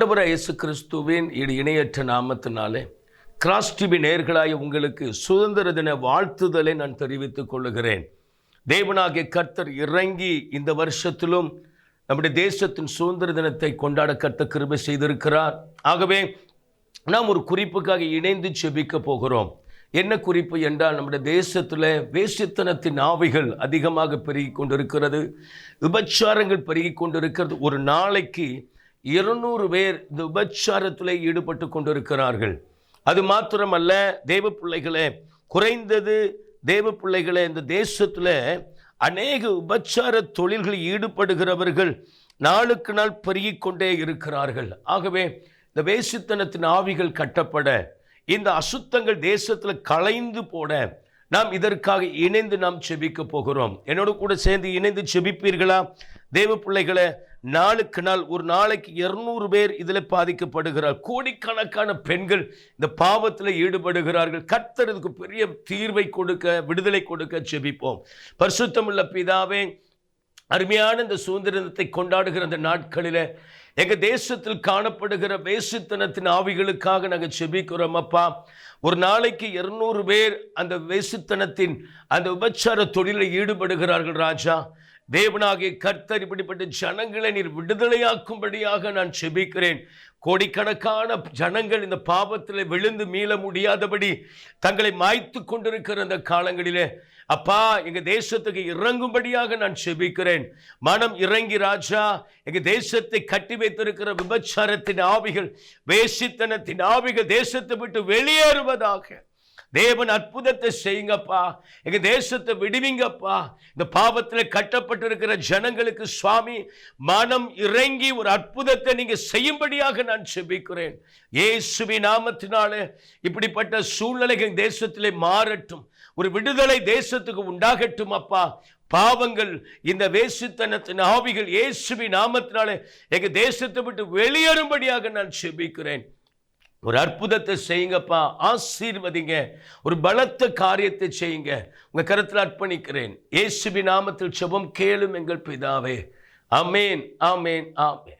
ஆண்டவர இயேசு கிறிஸ்துவின் இடு இணையற்ற நாமத்தினாலே கிராஸ் டிவி நேர்களாய உங்களுக்கு சுதந்திர தின வாழ்த்துதலை நான் தெரிவித்துக் கொள்ளுகிறேன். தேவனாகிய கர்த்தர் இறங்கி இந்த வருஷத்திலும் நம்முடைய தேசத்தின் சுதந்திர தினத்தை கொண்டாட கர்த்தர் கிருபை செய்திருக்கிறார். ஆகவே நாம் ஒரு குறிப்புக்காக இணைந்து செபிக்க போகிறோம். என்ன குறிப்பு என்றால் நம்முடைய தேசத்தில் வேசித்தனத்தின் ஆவிகள் அதிகமாக பெருகி கொண்டிருக்கிறது. விபச்சாரங்கள் பெருகி கொண்டிருக்கிறது. ஒரு நாளைக்கு இருநூறு பேர் இந்த உபச்சாரத்தில் ஈடுபட்டு கொண்டிருக்கிறார்கள். அது மாத்திரமல்ல தேவ பிள்ளைகளே குறைந்தது தேவ பிள்ளைகளே இந்த தேசத்தில் அநேக உபச்சார தொழில்களில் ஈடுபடுகிறவர்கள் நாளுக்கு நாள் பெருகிக் கொண்டே இருக்கிறார்கள். ஆகவே இந்த வேசித்தனத்தின் ஆவிகள் கட்டப்பட இந்த அசுத்தங்கள் தேசத்தில் களைந்து போட நாம் இதற்காக இணைந்து நாம் செபிக்க போகிறோம். என்னோடு கூட சேர்ந்து இணைந்து செபிப்பீர்களா? தேவ பிள்ளைகளை நாளுக்கு நாள் ஒரு நாளைக்கு இருநூறு பேர் இதில் பாதிக்கப்படுகிறார். கோடிக்கணக்கான பெண்கள் இந்த பாவத்தில் ஈடுபடுகிறார்கள். கர்த்தர் இதுக்கு பெரிய தீர்வை கொடுக்க விடுதலை கொடுக்க செபிப்போம். பரிசுத்தமுள்ள பிதாவே அருமையான இந்த சுதந்திரத்தை கொண்டாடுகிற அந்த நாட்களில் எங்கள் தேசத்தில் காணப்படுகிற வேசுத்தனத்தின் ஆவிகளுக்காக நாங்கள் செபிக்கிறோம் அப்பா. ஒரு நாளைக்கு இருநூறு பேர் அந்த வேசுத்தனத்தின் அந்த உபச்சார தொழிலில் ஈடுபடுகிறார்கள் ராஜா. தேவனாகிய கர்த்தர் இப்படிப்பட்ட ஜனங்களை நீர் விடுதலையாக்கும்படியாக நான் செபிக்கிறேன் கோடிக்கணக்கான ஜனங்கள் இந்த பாவத்தில் விழுந்து மீள முடியாதபடி தங்களை மாய்த்து கொண்டிருக்கிற அந்த காலங்களிலே அப்பா எங்க தேசத்துக்கு இறங்கும்படியாக நான் செபிக்கிறேன். மனம் இறங்கி ராஜா எங்க தேசத்தை கட்டி வைத்திருக்கிற விபச்சாரத்தின் ஆவிகள் வேசித்தனத்தின் ஆவிகள் தேசத்தை விட்டு வெளியேறுவதாக. தேவன் அற்புதத்தை செய்யுங்கப்பா. எங்கள் தேசத்தை விடுவிங்கப்பா. இந்த பாவத்தில் கட்டப்பட்டிருக்கிற ஜனங்களுக்கு சுவாமி மனம் இறங்கி ஒரு அற்புதத்தை நீங்கள் செய்யும்படியாக நான் செபிக்கிறேன். ஏசுவி நாமத்தினாலே இப்படிப்பட்ட சூழ்நிலைகள் தேசத்திலே மாறட்டும். ஒரு விடுதலை தேசத்துக்கு உண்டாகட்டும் அப்பா. பாவங்கள் இந்த வேசித்தனத்தின் ஆவிகள் இயேசுவி நாமத்தினாலே எங்கள் தேசத்தை விட்டு வெளியேறும்படியாக நான் செபிக்கிறேன். ஒரு அற்புதத்தை செய்யுங்கப்பா ஆசீர்வதிங்க. ஒரு பலத்த காரியத்தை செய்யுங்க. உங்கள் கருத்தில் அர்ப்பணிக்கிறேன். ஏசுபி நாமத்தில் செபம் கேளும் எங்கள் பிதாவே. அமேன் ஆமேன் ஆமேன்.